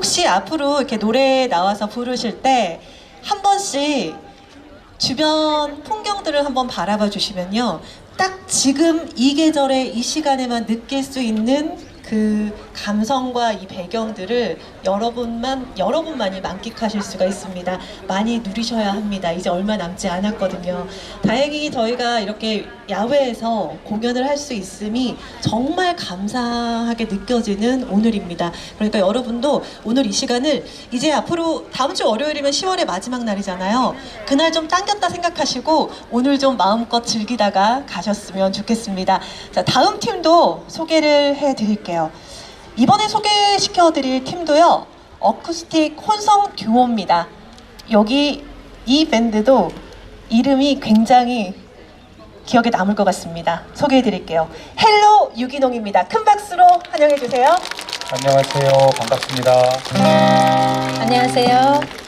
혹시 앞으로 이렇게 노래 나와서 부르실 때 한 번씩 주변 풍경들을 한번 바라봐 주시면요. 딱 지금 이 계절에 이 시간에만 느낄 수 있는 그 감성과 이 배경들을 여러분만 여러분만이 만끽하실 수가 있습니다. 많이 누리셔야 합니다. 이제 얼마 남지 않았거든요. 다행히 저희가 이렇게 야외에서 공연을 할 수 있음이 정말 감사하게 느껴지는 오늘입니다. 그러니까 여러분도 오늘 이 시간을 이제 앞으로 다음 주 월요일이면 10월의 마지막 날이잖아요. 그날 좀 당겼다 생각하시고 오늘 좀 마음껏 즐기다가 가셨으면 좋겠습니다. 자, 다음 팀도 소개를 해 드릴게요. 이번에 소개시켜 드릴 팀도요. 어쿠스틱 혼성 듀오입니다. 여기 이 밴드도 이름이 굉장히 기억에 남을 것 같습니다. 소개해 드릴게요. 헬로 유기농입니다. 큰 박수로 환영해 주세요. 안녕하세요. 반갑습니다. 안녕하세요.